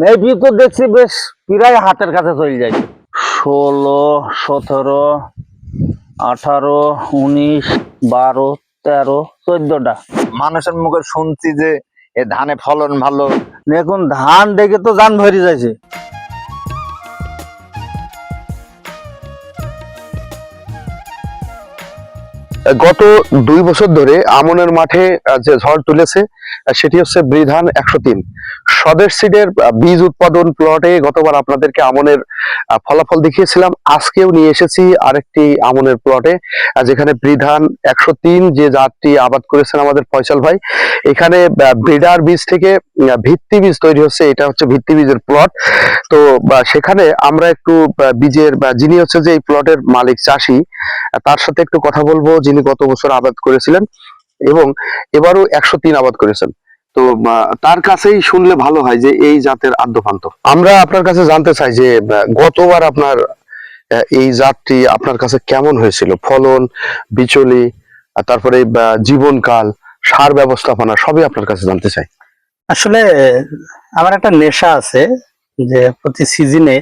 Maybe তো দেখছি বেশ প্রায় হাতের কাছে চলে যায় ষোলো, সতেরো, আঠারো, উনিশ, বারো, তেরো, চোদ্দটা। মানুষের মুখে শুনছি যে এ ধানে ফলন ভালো। দেখুন, ধান দেখে তো জান ভরি যাচ্ছে। গত দুই বছর ধরে আমনের মাঠে যে ঝড় তুলেছে সেটি হচ্ছে বৃধান একশো তিন। স্বদেশ সিডের বীজ উৎপাদন প্লটে গতবার আপনাদেরকে আমনের ফলাফল দেখিয়েছিলাম। আজকেও নিয়ে এসেছি আরেকটি আমনের প্লটে যেখানে বৃধান একশো তিন যে জাতটি আবাদ করেছেন আমাদের ফয়সাল ভাই, এখানে ব্রিডার বীজ থেকে ভিত্তি বীজ তৈরি হচ্ছে, এটা হচ্ছে ভিত্তি বীজের প্লট। তো সেখানে আমরা একটু বীজের যিনি হচ্ছে যে এই প্লটের মালিক চাষি তার সাথে একটু কথা বলব, যিনি গত বছর আবাদ করেছিলেন। এবং এবারও একশো তিন আবাদ করেছেন। তো তার কাছেই শুনলে ভালো হয় যে এই জাতের আদ্যপান্ত। আমরা আপনার কাছে জানতে চাই যে গতবার আপনার এই জাতটি আপনার কাছে কেমন হয়েছিল? ফলন, বিচলি তারপরে জীবনকাল, সার ব্যবস্থাপনা, সবই আপনার কাছে জানতে চাই। আসলে আমার একটা নেশা আছে যে প্রতি সিজনে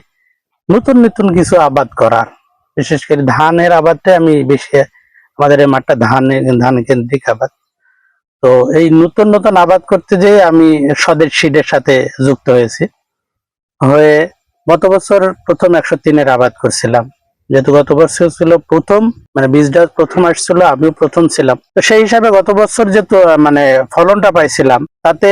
নতুন নতুন কিছু আবাদ করার। বিশেষ করে ধানের আবাদটা আমি বেশি আমাদের এই মাঠটা ধানের ধান কেন্দ্রিক আবাদ। তো এই নতুন নতুন আবাদ করতে যেয়ে আমি স্বদেশ সিডের সাথে যুক্ত হয়েছি। হয়ে গত বছর প্রথম একশো তিনের আবাদ করছিলাম। যেহেতু গত বছর ছিল প্রথম মানে বীজটা প্রথম আসছিল, আমিও প্রথম ছিলাম। তো সেই হিসাবে গত বছর যে মানে ফলনটা পাইছিলাম, তাতে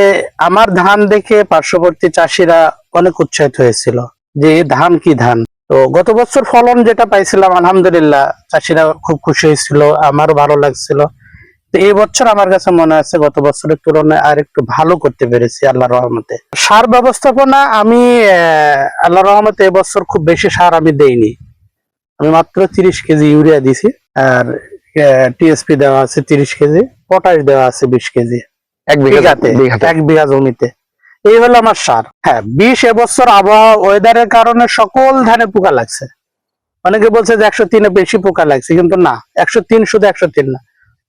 আমার ধান দেখে পার্শ্ববর্তী চাষিরা অনেক উৎসাহিত হয়েছিল যে ধান কি ধান। তো গত বছর ফলন যেটা পাইছিলাম আলহামদুলিল্লাহ চাষিরা খুব খুশি হয়েছিল আমারও ভালো লাগছিল। তো এই বছর আমার কাছে মনে আছে গত বছরের তুলনায় আর একটু ভালো করতে পেরেছি আল্লাহ রহমতে। সার ব্যবস্থাপনা আমি আল্লাহ রহমতে এবছর খুব বেশি সার আমি দেইনি। আমি মাত্র তিরিশ কেজি ইউরিয়া দিছি আর টিএসপি দেওয়া আছে তিরিশ কেজি পটাশ দেওয়া আছে বিশ কেজি। এক বিঘাতে? এক বিঘা জমিতে। এই হলো আমার সার। হ্যাঁ বিশ এবছর আবহাওয়া ওয়েদারের কারণে সকল ধানে পোকা লাগছে। অনেকে বলছে যে একশো তিনে বেশি পোকা লাগছে, কিন্তু না, একশো তিন শুধু একশো তিন না।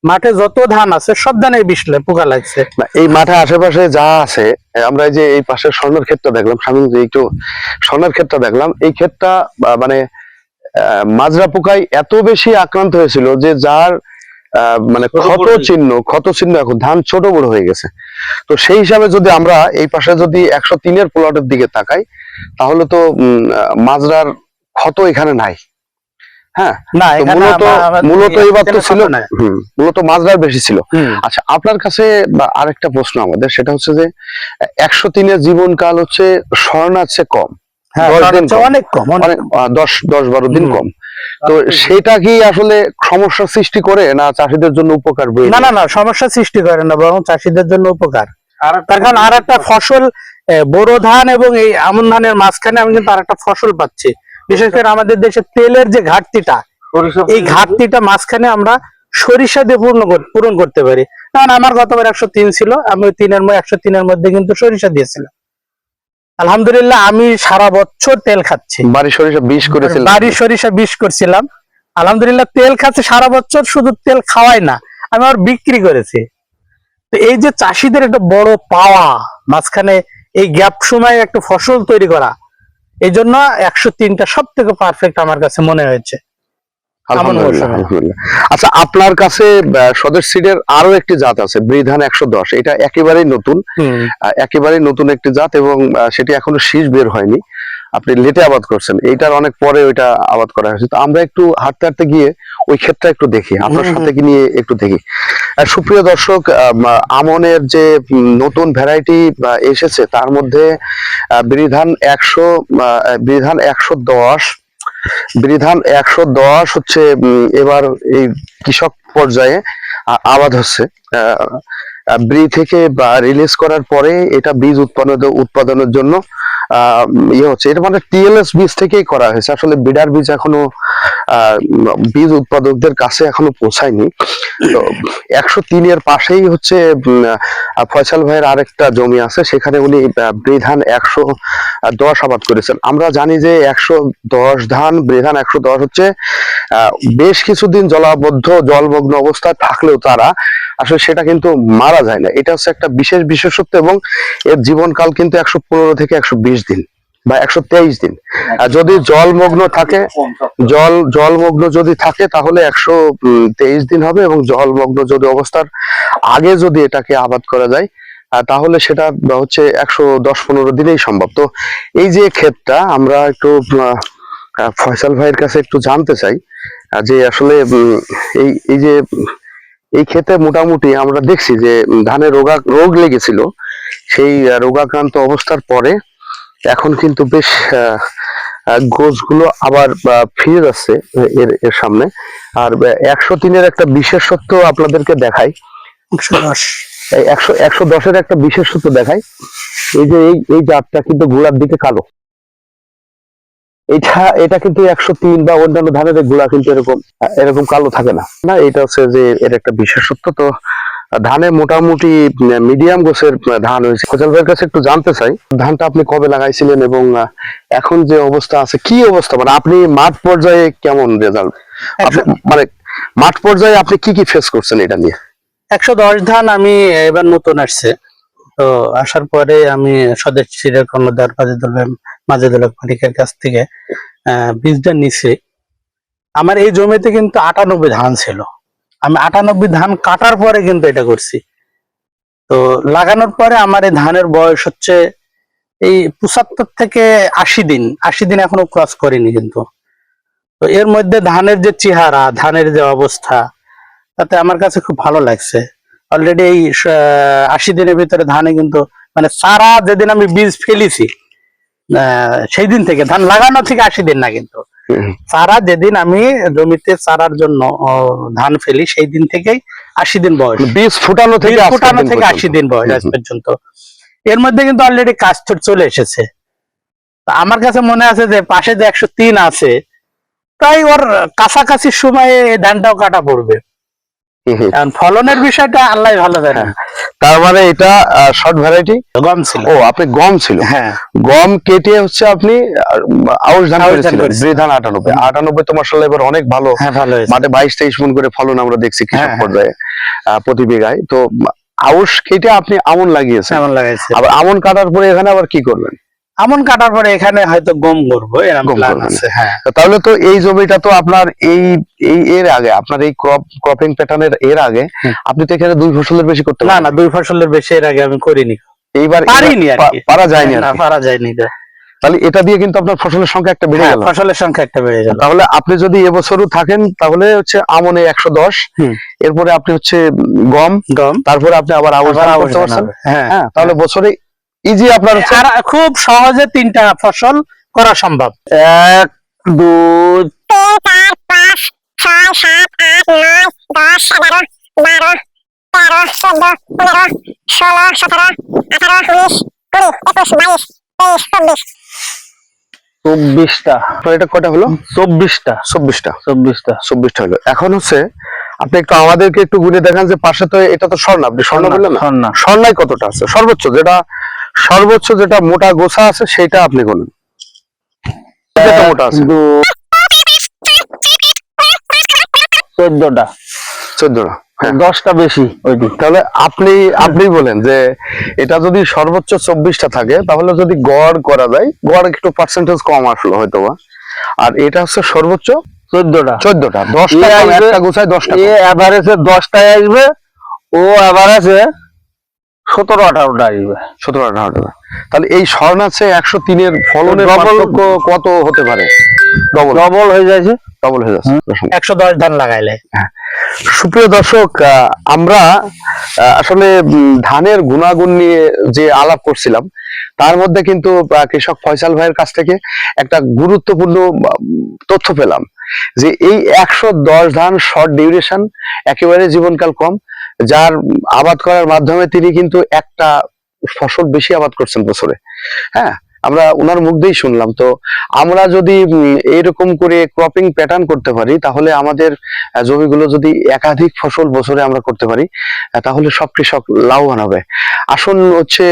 মাঠে যত ধান আছে, সব ধানে বিষ পোকা লাগছে। এই মাঠে আশেপাশে যা আছে, আমরা এই যে এই পাশে স্বর্ণের ক্ষেতটা দেখলাম সামনে যে একটু স্বর্ণের ক্ষেতটা দেখলাম, এই ক্ষেতটা মানে মাজরা পোকায় এত বেশি আক্রান্ত হয়েছিল যে যার মানে ক্ষত চিহ্ন ক্ষত চিহ্ন এখন ধান ছোট বড় হয়ে গেছে। তো সেই হিসাবে যদি আমরা এই পাশে যদি একশো তিনের প্লটের দিকে তাকাই তাহলে তো মাজরার ক্ষত এখানে নাই। হ্যাঁ? না মূলত মূলত এবার তো ছিল নাই। মূলত মাজরার বেশি ছিল। আচ্ছা আপনার কাছে আরেকটা প্রশ্ন আমাদের সেটা হচ্ছে যে একশো তিনের জীবনকাল হচ্ছে স্বর্ণার চেয়ে কম হ্যাঁ, দশ দিন কম। অনেক কম দশ দশ বারো দিন কম। তো সেটা কি আসলে সমস্যা সৃষ্টি করে না চাষিদের জন্য উপকার না না না সমস্যা সৃষ্টি করে না বরং চাষিদের জন্য উপকার। তার কারণ আর একটা ফসল বোরো ধান এবং এই আমন ধানের মাঝখানে আমি কিন্তু আর একটা ফসল পাচ্ছি। বিশেষ করে আমাদের দেশে তেলের যে ঘাটতিটা এই ঘাটতিটা মাঝখানে আমরা সরিষা দিয়ে পূর্ণ পূরণ করতে পারি। কারণ আমার গতবার একশো তিন ছিল আমি তিনের মধ্যে একশো তিনের মধ্যে কিন্তু সরিষা দিয়েছিলাম। আলহামদুলিল্লাহ আমি সারা বছর তেল খাচ্ছি। বাড়ি সরিষা বিষ করেছিল বাড়ি সরিষা বিষ করছিলাম। আলহামদুলিল্লাহ তেল খাচ্ছে সারা বছর শুধু তেল খাওয়াই না আমি আর বিক্রি করেছি। তো এই যে চাষিদের একটা বড় পাওয়া মাঝখানে এই গ্যাপ সময় একটা ফসল তৈরি করা এই জন্য একশো তিনটা সব থেকে পারফেক্ট আমার কাছে মনে হয়েছে। আচ্ছা আপনার কাছে স্বদেশ সিডের আরও একটি জাত আছে বৃধান একশো দশ। এটা একেবারেই নতুন একেবারেই নতুন একটি জাত এবং সেটি এখনও শীষ বের হয়নি। আপনি লেটে আবাদ করছেন এইটার অনেক পরে ওইটা আবাদ করা হয়েছে। তো আমরা একটু হাঁটতে হাঁটতে গিয়ে ওই ক্ষেত্রে একটু দেখি আপনার সাথে কি নিয়ে একটু দেখি। সুপ্রিয় দর্শক আম, আমনের যে নতুন ভ্যারাইটি এসেছে তার মধ্যে বিধান একশো বিধান একশো দশ বিধান একশো দশ হচ্ছে এবার এই কৃষক পর্যায়ে আবাদ হচ্ছে। ব্রি থেকে বা রিলিজ করার পরে এটা বীজ উৎপাদন উৎপাদনের জন্য ইয়ে হচ্ছে, এটা মানে টিএলএস বীজ থেকেই করা হয়েছে। আসলে বিডার বীজ এখনও বীজ উৎপাদকদের কাছে এখনও পৌঁছায়নি। তো একশো তিনের পাশেই হচ্ছে ফয়সাল ভাইয়ের আরেকটা জমি আছে, সেখানে উনি বৃধান একশো দশ আবাদ করেছেন। আমরা জানি যে একশো দশ ধান, বৃধান একশো দশ হচ্ছে বেশ কিছুদিন জলাবদ্ধ, জলমগ্ন অবস্থায় থাকলেও তারা আসলে সেটা কিন্তু মারা যায় না। এটা হচ্ছে একটা বিশেষ বিশেষত্ব এবং এর জীবনকাল কিন্তু একশো পনেরো থেকে একশো বিশ দিন বা একশো তেইশ দিন। আর যদি জলমগ্ন থাকে, জল, জলমগ্ন যদি থাকে, তাহলে একশো তেইশ দিন হবে এবং জলমগ্ন যদি অবস্থার আগে যদি এটাকে আবাদ করা যায় তাহলে সেটা হচ্ছে একশো দশ পনেরো দিনেই সম্ভব। তো এই যে ক্ষেতটা, আমরা একটু ফয়সাল ভাইয়ের কাছে একটু জানতে চাই যে আসলে এই এই যে, এই ক্ষেতে মোটামুটি আমরা দেখছি যে ধানে রোগা, রোগ লেগেছিল। সেই রোগাক্রান্ত অবস্থার পরে এখন কিন্তু বেশ গোছগুলো আবার ফিরে যাচ্ছে এর এর সামনে। আর একশো তিনের একটা বিশেষত্ব আপনাদেরকে দেখাই। একশো একশো একশো দশের একটা বিশেষত্ব দেখাই। এই যে এই এই জাতটা কিন্তু গোড়ার দিকে কালো। এটা এটা কিন্তু একশো তিন বা অন্যান্য ধানের গোড়া কিন্তু এরকম এরকম কালো থাকে না। না এটা হচ্ছে যে এর একটা বিশেষত্ব। তো ধানে মোটামুটি মিডিয়াম গোছের ধান হয়েছে। কোচাল ভাইয়ের কাছে একটু জানতে চাই ধানটা আপনি কবে লাগাইছিলেন এবং এখন যে অবস্থা আছে কি অবস্থা? মানে আপনি মাঠ পর্যায়ে কেমন রেজাল্ট মানে মাঠ পর্যায়ে আপনি কি কি ফেস করছেন এটা নিয়ে? একশো দশ ধান আমি এবার নতুন আসছে। তো আসার পরে আমি স্বদেশ সিরের কর্ণধার মাজেদুল মাজেদুল মালিকের কাছ থেকে বীজটা নিছি। আমার এই জমিতে কিন্তু আটানব্বই ধান ছিল। আমি আটানব্বই ধান কাটার পরে কিন্তু এটা করছি। তো লাগানোর পরে আমার এই ধানের বয়স হচ্ছে এই পঁচাত্তর থেকে আশি দিন। আশি দিন এখনও ক্রস করিনি কিন্তু। তো এর মধ্যে ধানের যে চেহারা, ধানের যে অবস্থা, তাতে আমার কাছে খুব ভালো লাগছে। অলরেডি এই আশি দিনের ভিতরে ধানে কিন্তু মানে সারা যেদিন আমি বীজ ফেলেছি সেই দিন থেকে ধান লাগানো থেকে আশি দিন না কিন্তু। চারা যেদিন আমি জমিতে চারার জন্য ধান ফেলি সেই দিন থেকেই আশি দিন বয়স। বীজ ফুটানো থেকে ফোটানো থেকে আশি দিন বয়স আজ। পর্যন্ত। এর মধ্যে কিন্তু অলরেডি কাস্টর চলে এসেছে। তা আমার কাছে মনে আছে যে পাশে যে একশো তিন আছে তাই ওর কাছাকাছি সময়ে ধানটাও কাটা পড়বে। ফলনের বিষয়টা আল্লাহ ভালো জানে। তার মানে এটা শর্ট ভ্যারাইটি গম ছিল। ও আপনি গম ছিল? হ্যাঁ। গম কেটে হচ্ছে আপনি আউশ ধান ধান করেছিলেন। করেছি। বৃধান আটানব্বই। আটানব্বই তো মাসাল্লাহ এবার অনেক ভালো। হ্যাঁ মাঠে বাইশ তেইশ মন করে ফলন আমরা দেখছি কৃষক হ্যাঁ, হ্যাঁ। পর্যায়ে প্রতি বিঘায়। তো আউশ কেটে আপনি আমন লাগিয়েছেন। কেমন লাগাইছে। আবার আমন কাটার পরে এখানে আবার কি করবেন আমন কাটার পরে এখানে হয়তো গম করব হ্যাঁ। তাহলে তো এই জমিটা তো আপনার এই এই এর আগে আপনার এই ক্রপ ক্রপিং প্যাটার্নের এর আগে আপনি তো এখানে দুই ফসলের বেশি করতে না না দুই ফসলের বেশি এর আগে আমি করিনি। এইবার পারিনি আর কি। পারা যায়নি আর না পারা যায়নি। তাহলে এটা দিয়ে কিন্তু আপনার ফসলের সংখ্যা একটা বেড়ে হ্যাঁ, গেল। ফসলের সংখ্যা একটা বেড়ে গেল। তাহলে আপনি যদি এবছরও থাকেন তাহলে হচ্ছে আমনে একশো দশ এরপরে আপনি হচ্ছে গম গম। তারপরে আপনি আবার আবার করতে পারছেন। হ্যাঁ। হ্যাঁ তাহলে বছরে ইজি আপনার আর খুব সহজে তিনটা ফসল করা সম্ভব। এক দুই তিন চার পাঁচ ছয় সাত আট নয় দশ এগারো বারো তেরো চোদ্দ পনেরো ষোলো সতেরো আঠারো উনিশ কুড়ি একুশ বাইশ তেইশ চব্বিশ চব্বিশটা এটা কটা হলো? চব্বিশটা। চব্বিশটা। চব্বিশটা চব্বিশটা হলো। এখন হচ্ছে আপনি একটু আমাদেরকে একটু ঘুরে দেখান যে পাশে তো এটা তো স্বর্ণ। আপনি স্বর্ণ বললেন না? স্বর্ণা। স্বর্ণায় কতটা আছে? সর্বোচ্চ যেটা সর্বোচ্চ যেটা মোটা গোছা আছে সেটা আপনি বলুন যেটা মোটা আছে। চোদ্দটা। চোদ্দটা হ্যাঁ। দশটা বেশি ওইটি। তাহলে আপনি আপনি বলেন যে এটা যদি সর্বোচ্চ চব্বিশটা থাকে তাহলে যদি গড় করা যায় গড় একটু পার্সেন্টেজ কম আসলো হয়তো বা আর এটা হচ্ছে সর্বোচ্চ চোদ্দটা। চোদ্দটা দশটা গোছায় দশটা এ অ্যাভারেজে দশটায় আসবে ও অ্যাভারেজে সতেরো আঠারোটা আসবে সতেরো আঠারো টাকা তাহলে এই একশো তিনের ফলনের পার্থক্য কত হতে পারে? ডবল ডবল হয়ে যাচ্ছে। ডবল হয়ে যাচ্ছে একশো দশ ধান লাগাইলে। সুপ্রিয় দর্শক আমরা আসলে ধানের গুণাগুণ নিয়ে যে আলাপ করছিলাম তার মধ্যে কিন্তু কৃষক ফয়সাল ভাইয়ের কাছ থেকে একটা গুরুত্বপূর্ণ তথ্য পেলাম যে এই একশো দশ ধান শর্ট ডিউরেশন একেবারে জীবনকাল কম যার আবাদ করার মাধ্যমে তিনি কিন্তু একটা ফসল বেশি আবাদ করছেন বছরে। হ্যাঁ? আমরা ওনার মুখ দিয়েই শুনলাম। তো আমরা যদি উম, এইরকম করে ক্রপিং প্যাটার্ন করতে পারি তাহলে আমাদের জমিগুলো যদি একাধিক ফসল বছরে আমরা করতে পারি তাহলে সব কৃষক লাভবান হবে। আসল হচ্ছে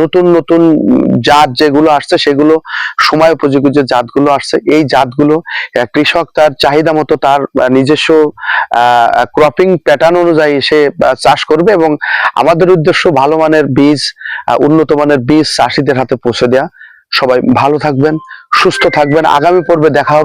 নতুন নতুন জাত যেগুলো আসছে সেগুলো সময় উপযোগী যে জাতগুলো আসছে এই জাতগুলো কৃষক তার চাহিদা মতো তার নিজস্ব ক্রপিং প্যাটার্ন অনুযায়ী সে চাষ করবে এবং আমাদের উদ্দেশ্য ভালো মানের বীজ উন্নত মানের বীজ চাষিদের হাতে পৌঁছে দেওয়া সবাই ভালো থাকবেন সুস্থ থাকবেন। আগামী পর্বে দেখা হবে।